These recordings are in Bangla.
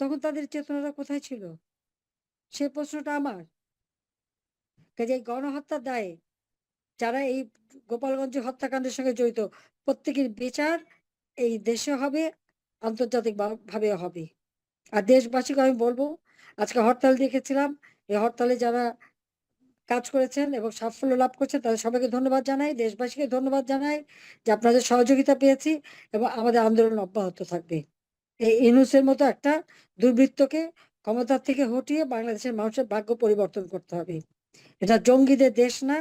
তখন তাদের চেতনাটা কোথায় ছিল? সে প্রশ্নটা আমার। কাজে এই গণহত্যার দায়ে যারা এই গোপালগঞ্জ হত্যাকাণ্ডের সঙ্গে জড়িত, প্রত্যেকের বিচার এই দেশে হবে আন্তর্জাতিক ভাবে হবে। আর দেশবাসীকে আমি বলব, আজকে হরতাল দেখেছিলাম, এই হরতালে যারা কাজ করেছেন এবং সাফল্য লাভ করছেন, তাদের সবাইকে ধন্যবাদ জানাই, দেশবাসীকে ধন্যবাদ জানাই যে আপনাদের সহযোগিতা পেয়েছি এবং আমাদের আন্দোলন অব্যাহত থাকবে। এই ইনুসের মতো একটা দুর্বৃত্তকে ক্ষমতার থেকে হটিয়ে বাংলাদেশের মানুষের ভাগ্য পরিবর্তন করতে হবে। এটা জঙ্গিদের দেশ না।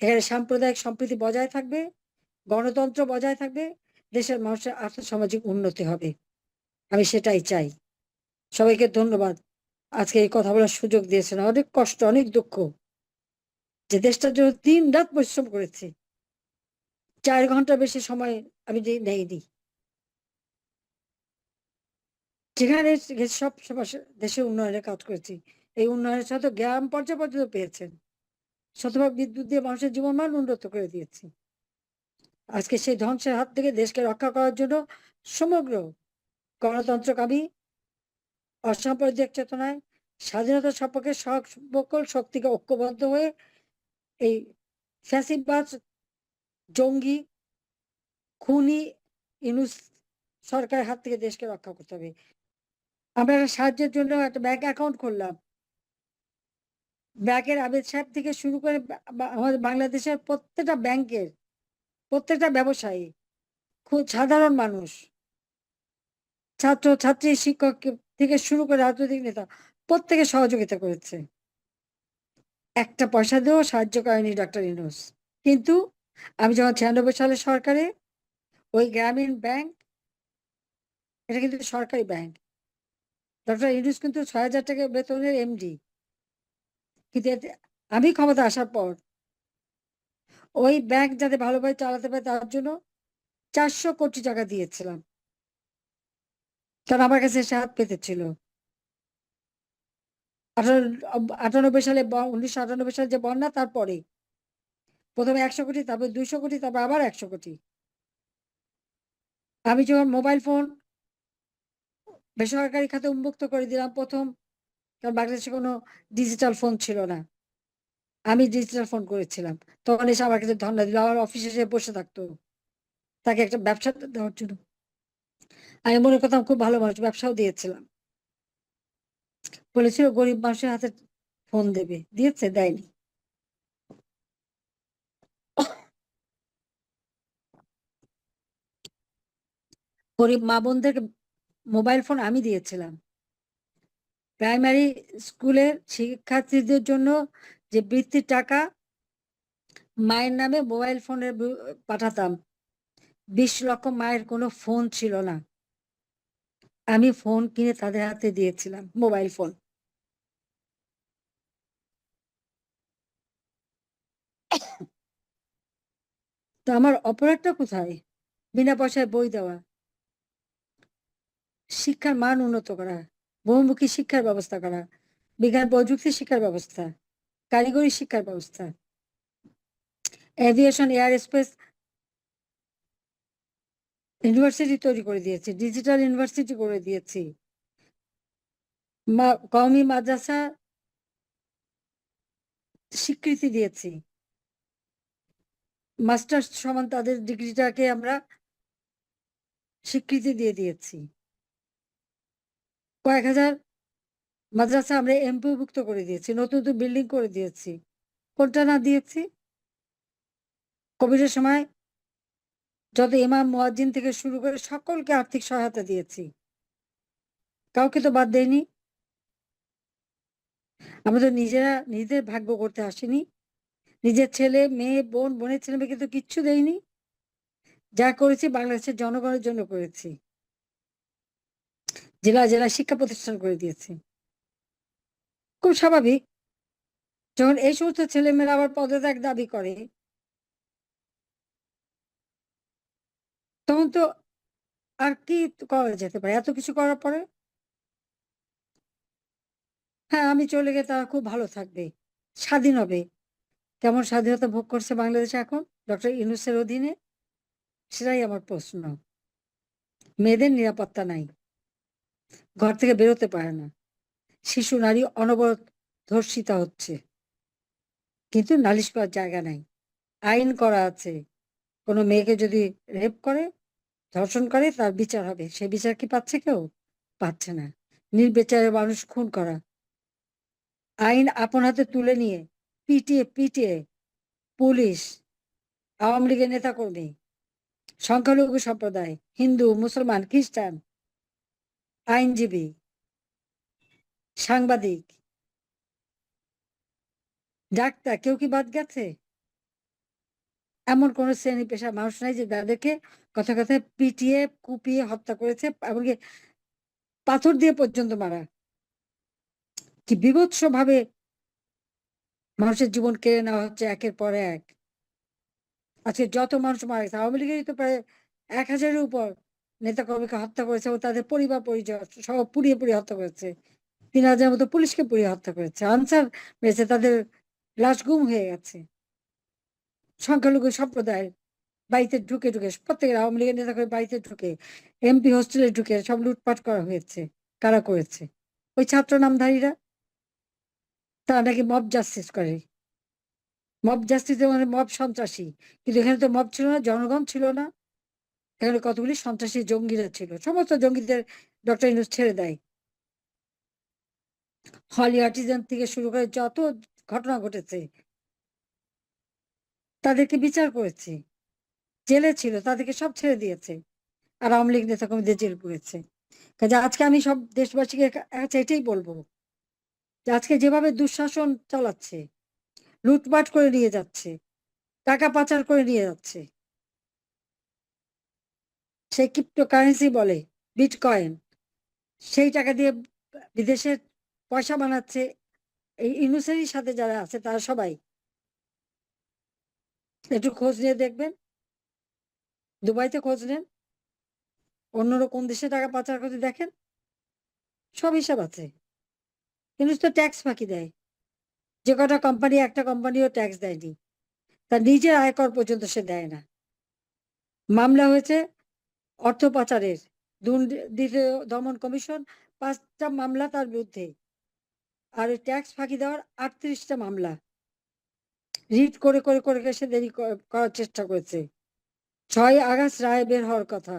এখানে সাম্প্রদায়িক সম্প্রীতি বজায় থাকবে, গণতন্ত্র বজায় থাকবে, দেশের মানুষের আর্থসামাজিক উন্নতি হবে। আমি সেটাই চাই। সবাইকে ধন্যবাদ। আজকে এই কথা বলার সুযোগ দিয়েছেন। অনেক কষ্ট, অনেক দুঃখ যে দেশটার জন্য তিন রাত পরিশ্রম করেছি। চার ঘণ্টা বেশি সময় আমি নেইনি। যেখানে সব দেশের উন্নয়নের কাজ করেছি, এই উন্নয়নের সাথে গ্রাম পর্যায়ে পর্যন্ত পেয়েছেন। শতভাগ বিদ্যুৎ দিয়ে মানুষের জীবনমান উন্নত করে দিয়েছি। আজকে সেই ধ্বংসের হাত থেকে দেশকে রক্ষা করার জন্য সমগ্র গণতন্ত্রকামী অসাম্প্রদায়িক চেতনায় স্বাধীনতা সম্পর্কে সকল শক্তিকে ঐক্যবদ্ধ হয়ে এই ফ্যাসিবাদ জঙ্গি, খুনি, ইনুস সরকারের হাত থেকে দেশকে রক্ষা করতে হবে। আমরা সাহায্যের জন্য একটা ব্যাংক অ্যাকাউন্ট করলাম ব্যাংকের আবেদ সাহেব থেকে শুরু করে আমাদের বাংলাদেশের প্রত্যেকটা ব্যাংকের প্রত্যেকটা ব্যবসায়ী, খুব সাধারণ মানুষ ছাত্র ছাত্রী শিক্ষক থেকে শুরু করে রাজনৈতিক নেতা, প্রত্যেকে সহযোগিতা করেছে। একটা পয়সা দিয়েও সাহায্য করেনি ডক্টর ইনুস কিন্তু আমি যখন ছিয়ানব্বই সালে সরকারে, ওই গ্রামীণ ব্যাংক এটা কিন্তু সরকারি ব্যাংক ডক্টর ইনুস কিন্তু ছয় হাজার টাকা বেতনের এমডি কিন্তু আমি ক্ষমতা আসার পর ওই ব্যাংক যাতে ভালোভাবে চালাতে পারে তার জন্য চারশো কোটি টাকা দিয়েছিলাম। কারণ আমার কাছে সে হাত পেতে পেতেছিল আটানব্বই সালে উনিশশো আটানব্বই সালে যে বন্যা, তারপরে প্রথমে একশো কোটি, তারপর দুইশো কোটি, তারপর আবার একশো কোটি। আমি যখন মোবাইল ফোন বেসরকারি খাতে উন্মুক্ত করে দিলাম প্রথম, কারণ বাংলাদেশে কোনো ডিজিটাল ফোন ছিল না। আমি ডিজিটাল ফোন করেছিলাম। তখন এসে আমার কাছে ধর্ণা দিল। আমার অফিসে এসে বসে থাকতো। তাকে একটা ব্যবসা দেওয়ার জন্য। আমি মনে করতাম খুব ভালো মানুষ, ব্যবসাও দিয়েছিলাম। বলেছিল, গরিব মানুষের হাতে ফোন দেবে। দিয়েছে, দেয়নি। গরিব মা বোনদেরকে মোবাইল ফোন আমি দিয়েছিলাম। প্রাইমারি স্কুলের শিক্ষার্থীদের জন্য যে বৃত্তির টাকা মায়ের নামে মোবাইল ফোনের পাঠাতাম, বিশ লক্ষ মায়ের কোনো ফোন ছিল না। আমি ফোন কিনে তাদের হাতে দিয়েছিলাম, মোবাইল ফোন। তো আমার অপরাধটা কোথায়? বিনা পয়সায় বই দেওয়া। শিক্ষার মান উন্নত করা, বহুমুখী শিক্ষার ব্যবস্থা করা, বিজ্ঞান প্রযুক্তি শিক্ষার ব্যবস্থা, কারিগরি শিক্ষার ব্যবস্থা এভিয়েশন এয়ার স্পেস ইউনিভার্সিটি তৈরি করে দিয়েছি ডিজিটাল ইউনিভার্সিটি করে দিয়েছি। কওমি মাদ্রাসা স্বীকৃতি দিয়েছি। মাস্টার্স সমান তাদের ডিগ্রিটাকে আমরা স্বীকৃতি দিয়ে দিয়েছি। কয়েক হাজার মাদ্রাসা আমরা এমপিভুক্ত করে দিয়েছি, নতুন নতুন বিল্ডিং করে দিয়েছি। কোনটা না দিয়েছি? কোভিডের সময় যত ইমাম, মোয়াজ্জিন থেকে শুরু করে সকলকে আর্থিক সহায়তা দিয়েছি। কাউকে তো বাদ দেয়নি আমরা তো নিজেরা নিজেদের ভাগ্য করতে আসিনি। নিজের ছেলে, মেয়ে, বোন, বোনের ছেলে মেয়েকে তো কিচ্ছু দেয়নি যা করেছি বাংলাদেশের জনগণের জন্য করেছি। জেলা জেলা শিক্ষা প্রতিষ্ঠান করে দিয়েছি। খুব স্বাভাবিক। যখন এই সমস্ত ছেলেমেয়েরা আবার পদত্যাগ দাবি করে, তখন তো আর কি করা যেতে পারে? এত কিছু করার পরে? হ্যাঁ আমি চলে গেলে তারা খুব ভালো থাকবে, স্বাধীন হবে। কেমন স্বাধীনতা ভোগ করছে বাংলাদেশে এখন? ডক্টর ইউনুসের অধীনে? সেটাই আমার প্রশ্ন। মেয়েদের নিরাপত্তা নাই। ঘর থেকে বেরোতে পারে না। শিশু, নারী অনবরত ধর্ষিতা হচ্ছে। কিন্তু নালিশ করার জায়গা নাই। আইন করা আছে। কোনো মেয়েকে যদি রেপ করে, ধর্ষণ করে, তার বিচার হবে। সে বিচার কি পাচ্ছে কেউ? পাচ্ছে না। নির্বিচারে মানুষ খুন করা। আইন আপন হাতে তুলে নিয়ে, পিটিয়ে পিটিয়ে পুলিশ, আওয়ামী লীগের নেতাকর্মী, সংখ্যালঘু সম্প্রদায়, হিন্দু, মুসলমান, খ্রিস্টান আইনজীবী, সাংবাদিক, ডাক্তার, কেউ কি বাদ গেছে? এমন কোন শ্রেণি পেশার মানুষ নাই যে তাদেরকে কথা কথায় পিটিয়ে, কুপিয়ে হত্যা করেছে, এমনকি পাথর দিয়ে পর্যন্ত মারা। কি বিভৎস ভাবে মানুষের জীবন কেড়ে নেওয়া হচ্ছে একের পর এক। আজকে যত মানুষ মারা গেছে, আওয়ামী লীগেরই তো প্রায় এক হাজারের উপর। নেতাকর্মীকে হত্যা করেছে ও তাদের পরিবার পরিচয় সব পুড়িয়ে পুড়িয়ে হত্যা করেছে। তিন হাজার মতো পুলিশকে পুড়িয়ে হত্যা করেছে। আনসার মেরেছে, তাদের লাশ গুম হয়ে গেছে। সংখ্যালঘু সম্প্রদায়ের বাড়িতে ঢুকে ঢুকে, প্রত্যেকের আওয়ামী লীগের নেতা করে বাড়িতে ঢুকে, এমপি হোস্টেলে ঢুকে সব লুটপাট করা হয়েছে, কারা করেছে? ওই ছাত্র নামধারীরা? তারা নাকি মব জাস্টিস করে। মব জাস্টিস মানে মব সন্ত্রাসী। কিন্তু এখানে তো মব ছিল না, জনগণ ছিল না। এখানে কতগুলি সন্ত্রাসী জঙ্গিরা ছিল? সমস্ত জঙ্গিদের ডক্টর ইনুস ছেড়ে দেয়। হলি আর্টিজান থেকে শুরু করে যত ঘটনা ঘটেছে, তাদেরকে বিচার করেছে। জেলে ছিল, তাদেরকে সব ছেড়ে দিয়েছে। আর আওয়ামী লীগ নেতা কর্মীদের জেল পুড়েছে কাজে আজকে আমি সব দেশবাসীকে কাছে এটাই বলব যে আজকে যেভাবে দুঃশাসন চালাচ্ছে, লুটপাট করে নিয়ে যাচ্ছে, টাকা পাচার করে নিয়ে যাচ্ছে সে ক্রিপ্টো কারেন্সি বলে বিটকয়েন সেই টাকা দিয়ে বিদেশের পয়সা বানাচ্ছে, এই ইনুসেরই সাথে যারা আছে তারা সবাই। একটু খোঁজ নিয়ে দেখবেন। দুবাইতে খোঁজ নেন। অন্যরা কোন দেশে টাকা পাচার করতে দেখেন। সব হিসাব আছে। কিন্তু তো ট্যাক্স ফাঁকি দেয়। যে কটা কোম্পানি একটা কোম্পানিও ট্যাক্স দেয়নি। তার নিজের আয়কর পর্যন্ত সে দেয় না। মামলা হয়েছে অর্থ পাচারের দুর্নীতি দমন কমিশন পাঁচটা মামলা তার বিরুদ্ধে। আর ট্যাক্স ফাঁকি দেওয়ার আটত্রিশটা মামলা। রিট করে করে করে সে দেরি করার চেষ্টা করেছে। ছয় আগস্ট রায় বের হওয়ার কথা।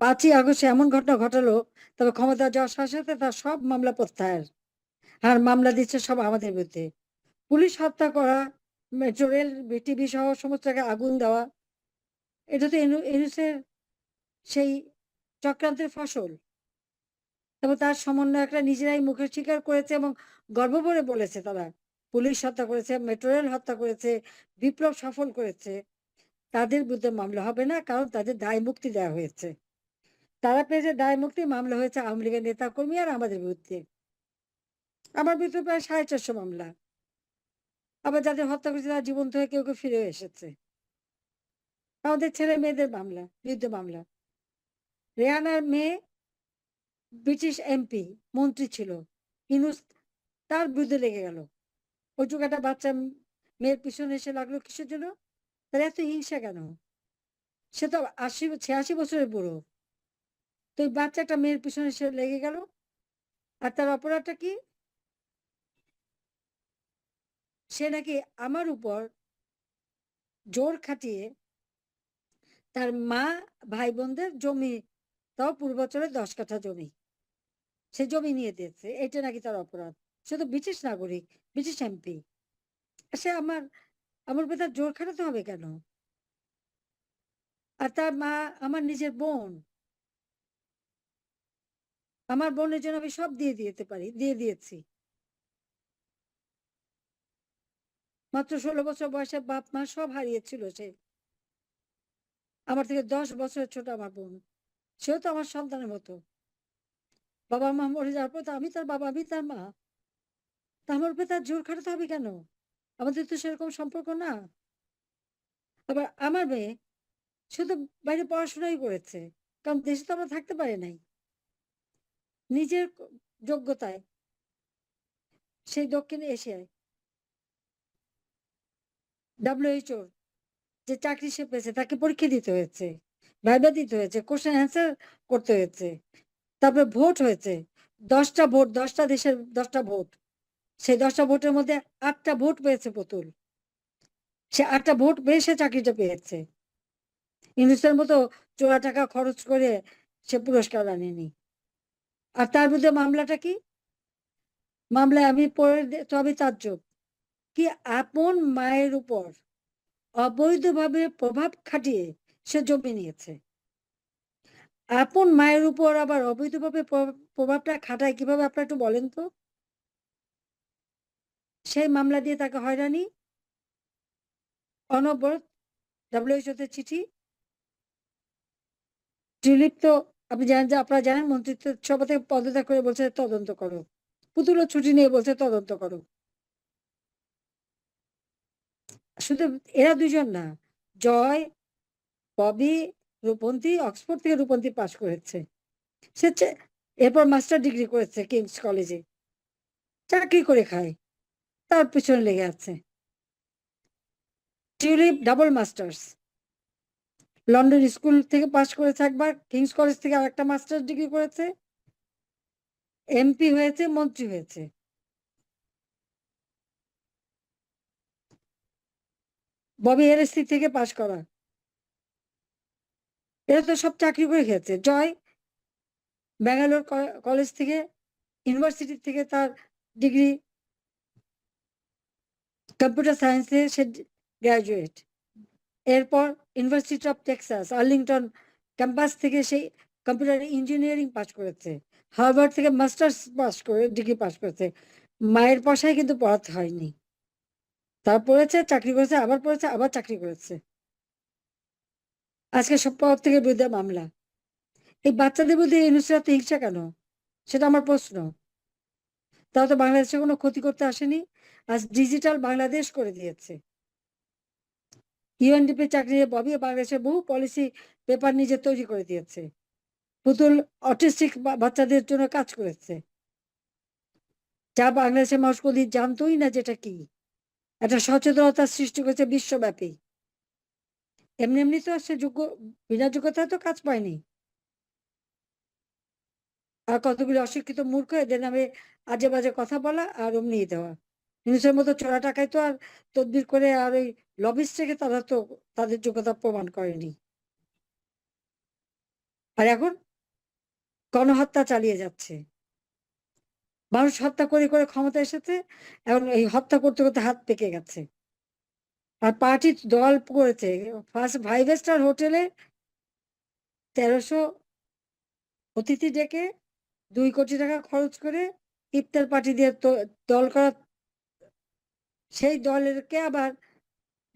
পাঁচই আগস্ট এমন ঘটনা ঘটালো, তবে ক্ষমতা যাওয়ার সাথে সাথে তার সব মামলা প্রত্যাহার। আর মামলা দিচ্ছে সব আমাদের বিরুদ্ধে। পুলিশ হত্যা করা, মেট্রো রেল, বিটিভি সহ সমস্ত আগুন দেওয়া এটা তো এনুসের সেই চক্রান্তের ফসল। এবং তার সমন্বয়করা নিজেরাই মুখে স্বীকার করেছে এবং গর্ব করে বলেছে তারা। পুলিশ হত্যা করেছে, মেট্রো রেল হত্যা করেছে, বিপ্লব সফল করেছে। তাদের বিরুদ্ধে মামলা হবে না, কারণ তাদের দায় মুক্তি দেওয়া হয়েছে। তারা পেয়েছে দায় মুক্তি, মামলা হয়েছে আওয়ামী লীগের নেতা কর্মী আর আমাদের বিরুদ্ধে। আমার বিরুদ্ধে প্রায় সাড়ে চারশো মামলা। আবার যাদের হত্যা করেছে তারা জীবন থেকে কেউ কেউ ফিরে এসেছে। আমাদের ছেলে মেয়েদের মামলা বিরুদ্ধে মামলা। রেহানার মেয়ে ব্রিটিশ এমপি, মন্ত্রী ছিল। ইনুস তার বিরুদ্ধে লেগে গেল। ওই একটা বাচ্চা মেয়ের পিছনে এসে লাগল কিসের জন্য? তার এত হিংসা কেন? সে তো আশি, ছিয়াশি বছরের বুড়ো। তো ওই বাচ্চা একটা মেয়ের পিছনে এসে লেগে গেল। আর তার অপরাধটা কি? সে নাকি আমার উপর জোর খাটিয়ে তার মা ভাই বোনদের জমি, তাও পূর্বাচলে দশ কাঠা জমি। সে জমি নিয়ে দিয়েছে, এটা নাকি তার অপরাধ? সে তো ব্রিটিশ নাগরিক, ব্রিটিশ এমপি। সে আমার আমার উপর তার জোর খাটাতে হবে কেন? আর তার মা আমার নিজের বোন। আমার বোনের জন্য আমি সব দিয়ে দিতে পারি, দিয়ে দিয়েছি। মাত্র ষোলো বছর বয়সে বাপ মা সব হারিয়েছিল সে। আমার থেকে দশ বছরের ছোট আমার বোন। সেও তো আমার সন্তানের মতো। বাবা মা মরে যাওয়ার পর আমি তার বাবা, আমি তার মা। তা আমার উপরে তার জোর খাটাতে হবে কেন? আমাদের তো সেরকম সম্পর্ক না। আবার আমার মেয়ে তো বাইরে পড়াশোনাই করেছে। কারণ দেশে তো আমরা থাকতে পারি নাই। নিজের যোগ্যতায়। সেই দক্ষিণ এশিয়ায়। ডাব্লিউএইচও যে চাকরি সে পেয়েছে, তাকে পরীক্ষা দিতে হয়েছে ভাইবা দিতে হয়েছে কোশ্চেন অ্যান্সার করতে হয়েছে, তারপরে ভোট হয়েছে, দশটা ভোট, দশটা দেশের দশটা ভোট, সেই দশটা ভোটের মধ্যে আটটা ভোট পেয়েছে পুতুল, সে আটটা ভোট পেয়ে সে চাকরিটা পেয়েছে ইংলিশের মতো চোরা টাকা খরচ করে সে পুরস্কার আনেনি, আর তার বিরুদ্ধে মামলাটা কি? মামলায় আমি পড়ে দে- তো আমি তাজ্জব, কি আপন মায়ের উপর অবৈধভাবে প্রভাব খাটিয়ে সে জমি নিয়েছে। আপন মায়ের উপর আবার অবৈধভাবে প্রভাবটা খাটায় কীভাবে আপনারা একটু বলেন তো? সেই মামলা দিয়ে তাকে হয়রানি? অনবরত ডাব্লিউএইচওতে চিঠি? টিউলিপ তো, আপনি জানেন যে আপনারা জানেন মন্ত্রিত্ব সভা থেকে পদত্যাগ করে বলছে তদন্ত করো। পুতুলও ছুটি নিয়ে বলছে তদন্ত করো। শুধু এরা দুজন না, জয়, ববি, রূপন্তী, অক্সফোর্ড থেকে রূপন্তী পাশ করেছে। সে এরপর মাস্টার ডিগ্রি করেছে কিংস কলেজে চাকরি করে খায়, তার পিছনে লেগে আছে। Tulip double masters London school থেকে পাশ করেছে একবার কিংস কলেজ থেকে আরেকটা মাস্টার্স ডিগ্রি করেছে। এমপি হয়েছে, মন্ত্রী হয়েছে। ববি এলএসসি থেকে পাশ করা। এরা তো সব চাকরি করে খেয়েছে জয় ব্যাঙ্গালোর কলেজ থেকে ইউনিভার্সিটি থেকে তার ডিগ্রি কম্পিউটার সায়েন্সে সে গ্র্যাজুয়েট এরপর university of Texas Arlington campus থেকে সেই কম্পিউটার ইঞ্জিনিয়ারিং পাশ করেছে। হার্ভার্ড থেকে মাস্টার্স পাস করে ডিগ্রি পাস করেছে। মায়ের পয়সায় কিন্তু পড়াতে হয়নি। তার পড়েছে, চাকরি করেছে, আবার পড়েছে, আবার চাকরি করেছে। আজকে সব থেকে বিরুদ্ধে মামলা। এই বাচ্চাদের বিরুদ্ধে ইউনিভার্সিটি হিংসা কেন? সেটা আমার প্রশ্ন। তারা তো বাংলাদেশে কোনো ক্ষতি করতে আসেনি। আজ ডিজিটাল বাংলাদেশ করে দিয়েছে। ইউএনডিপি চাকরি ববি বাংলাদেশে বহু পলিসি পেপার নিজে তৈরি করে দিয়েছে। পুতুল অটিস্টিক বাচ্চাদের জন্য কাজ করেছে। যা বাংলাদেশের মানুষ কোনদিন জানতোই না যেটা কি। একটা সচেতনতা সৃষ্টি করেছে বিশ্বব্যাপী। এমনি এমনি তো সে যোগ্য, বিনা যোগ্যতায় তো কাজ পায়নি। আর কতগুলি অশিক্ষিত মূর্খ এদের নামে আজে বাজে কথা বলা আর অমনি দেওয়া। জিনিসের মতো চোরা টাকায় তো আর তদবির করে আর ওই লবিস থেকে তারা তো তাদের যোগ্যতা প্রমাণ করেনি। আর এখন গণহত্যা চালিয়ে যাচ্ছে। মানুষ হত্যা করে করে ক্ষমতা এসেছে এখন এই হত্যা করতে করতে হাত পেকে গেছে। আর পার্টি দল করেছে ফার্স্ট ফাইভ স্টার হোটেলে তেরোশো অতিথি ডেকে দুই কোটি টাকা খরচ করে ইফতার পার্টি দিয়ে দল করা সেই দলেরকে আবার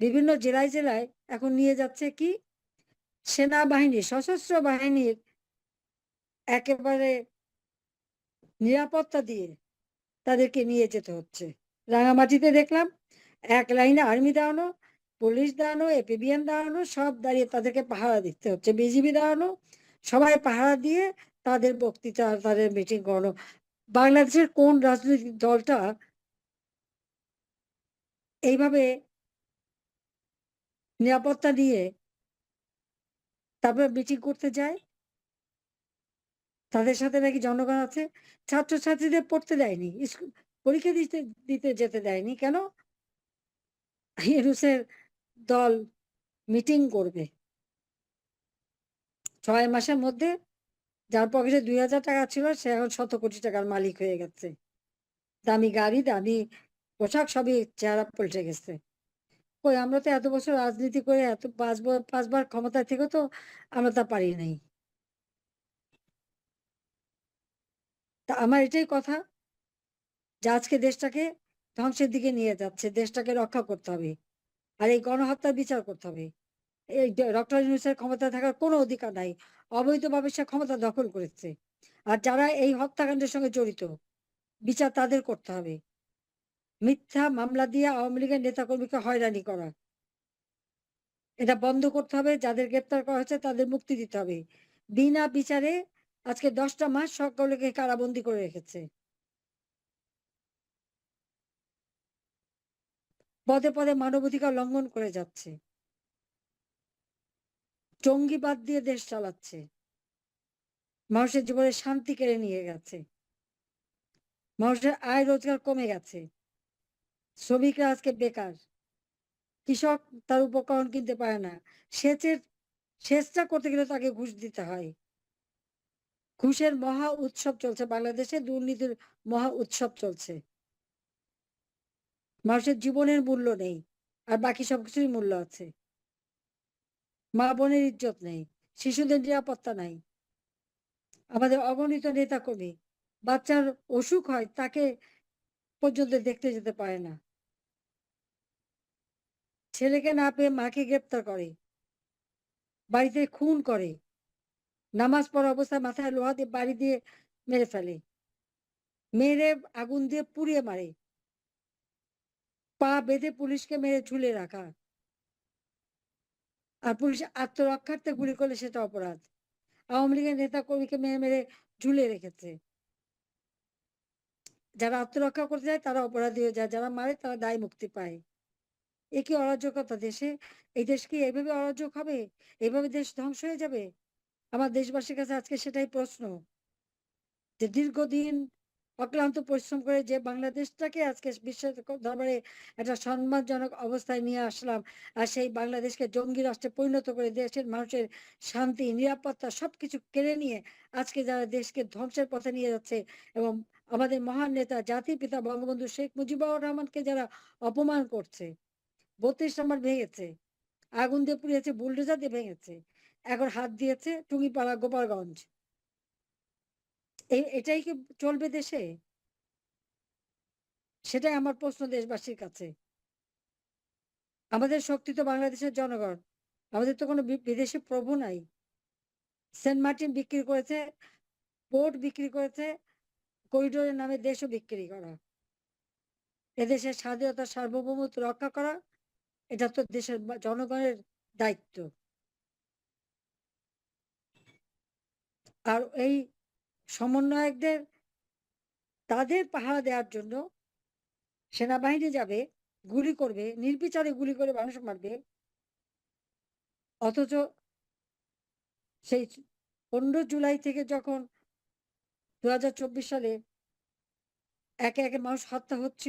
বিভিন্ন জেলায় জেলায় এখন নিয়ে যাচ্ছে কি? সেনাবাহিনী, সশস্ত্র বাহিনীর একেবারে নিরাপত্তা দিয়ে তাদেরকে নিয়ে যেতে হচ্ছে। রাঙামাটিতে দেখলাম এক লাইনে আর্মি দাঁড়ানো, পুলিশ দাঁড়ানো, এপিবিএন দাঁড়ানো, সব দাঁড়িয়ে তাদেরকে পাহারা দিতে হচ্ছে। বিজিবি দাঁড়ানো, সবাই পাহারা দিয়ে তাদের বক্তৃতা তাদের মিটিং করানো। বাংলাদেশের কোন রাজনৈতিক দলটা এইভাবে নিরাপত্তা দিয়ে তারপরে মিটিং করতে যায়? তাদের সাথে নাকি জনগণ আছে? ছাত্রছাত্রীদের পড়তে দেয়নি পরীক্ষা দিতে দিতে যেতে দেয়নি, কেন? ইউনুসের দল মিটিং করবে। ছয় মাসের মধ্যে যার পকেটে দুই হাজার টাকা ছিল, সে এখন শত কোটি টাকার মালিক হয়ে গেছে। দামি গাড়ি, দামি পোশাক সবই চেহারা পল্টে গেছে। কই, আমরা তো এত বছর রাজনীতি করে এত পাঁচ পাঁচবার ক্ষমতা থেকে তো আমরা তা পারি নাই। তা আমার এটাই কথা যে আজকে দেশটাকে ধ্বংসের দিকে নিয়ে যাচ্ছে, দেশটাকে রক্ষা করতে হবে আর এই গণহত্যার বিচার করতে হবে। এই ডক্টর ইউনুসের ক্ষমতা থাকার কোনো অধিকার নাই, অবৈধভাবে সে ক্ষমতা দখল করেছে আর যারা এই হত্যাকাণ্ডের সঙ্গে জড়িত, বিচার তাদের করতে হবে। মিথ্যা মামলা দিয়ে আওয়ামী লীগের নেতাকর্মীকে হয়রানি করা, এটা বন্ধ করতে হবে, যাদের গ্রেপ্তার করা হয়েছে তাদের মুক্তি দিতে হবে। বিনা বিচারে আজকে দশটা মাস সকলকে কারাবন্দি করে রেখেছে। পদে পদে মানবাধিকার লঙ্ঘন করে যাচ্ছে। জঙ্গিবাদ দিয়ে দেশ চালাচ্ছে। মানুষের জীবনে শান্তি কেড়ে নিয়ে গেছে। মানুষের আয় রোজগার কমে গেছে। শ্রমিকরা আজকে বেকার। কৃষক তার উপকরণ কিনতে পারে না। সেচের, সেচটা করতে গেলে তাকে ঘুষ দিতে হয়। ঘুষের মহা উৎসব চলছে। বাংলাদেশে দুর্নীতির মহা উৎসব চলছে। মানুষের জীবনের মূল্য নেই, আর বাকি সবকিছুর মূল্য আছে। মা বোনের ইজ্জত নেই, শিশুদের নিরাপত্তা নাই। আমাদের অগণিত নেতা কর্মী বাচ্চার অসুখ হয় তাকে পর্যন্ত দেখতে যেতে পারে না। ছেলেকে না পেয়ে মাকে গ্রেপ্তার করে, বাড়িতে খুন করে। নামাজ পড়া অবস্থায় মাথায় লোহা দিয়ে বাড়ি দিয়ে মেরে ফেলে। মেরে আগুন দিয়ে পুড়িয়ে মারে। পা বেঁধে পুলিশকে মেরে ঝুলে রাখা। আর পুলিশ আত্মরক্ষার্থে গুলি করলে সেটা অপরাধ। আওয়ামী লীগের নেতা কর্মীকে মেরে মেরে ঝুলে রেখেছে। যারা আত্মরক্ষা করতে যায়, তারা অপরাধী হয়ে যায়। যারা মারে, তারা দায় মুক্তি পায়। এ কি অরাজকতা দেশে? এই দেশ কি এইভাবে অরাজক হবে? এইভাবে দেশ ধ্বংস হয়ে যাবে? আমার দেশবাসীর কাছে আজকে সেটাই প্রশ্ন যে দীর্ঘদিন অক্লান্ত পরিশ্রম করে যে বাংলাদেশটাকে আজকে বিশ্বের দরবারে একটা সম্মানজনক অবস্থায় নিয়ে আসলাম, আর সেই বাংলাদেশকে জঙ্গি রাষ্ট্রে পরিণত করে দেশের মানুষের শান্তি, নিরাপত্তা সবকিছু কেড়ে নিয়ে আজকে যারা দেশকে ধ্বংসের পথে নিয়ে যাচ্ছে এবং আমাদের মহান নেতা, জাতির পিতা বঙ্গবন্ধু শেখ মুজিবুর রহমানকে যারা অপমান করছে, বত্রিশ নম্বর ভেঙেছে, আগুন দিয়ে পুড়িয়েছে, বুলডোজার দিয়ে ভেঙেছে এখন হাত দিয়েছে টুঙ্গিপাড়া, গোপালগঞ্জ। এটাই কি চলবে দেশে? সেটাই আমার প্রশ্ন দেশবাসীর কাছে। আমাদের শক্তি তো বাংলাদেশের জনগণ। আমাদের তো কোনো বিদেশি প্রভু নাই। সেন্ট মার্টিন বিক্রি করেছে, পোর্ট বিক্রি করেছে, করিডোরের নামে দেশও বিক্রি করা। এদেশের স্বাধীনতা সার্বভৌমত্ব রক্ষা করা, এটা তো দেশের জনগণের দায়িত্ব। আর এই সমন্বয়কদের, তাদের পাহারা দেওয়ার জন্য সেনাবাহিনী যাবে, গুলি করবে, নির্বিচারে গুলি করে মানুষ মারবে। অথচ সেই পনেরো জুলাই থেকে যখন দু হাজার চব্বিশ সালে একে একে মানুষ হত্যা হচ্ছিল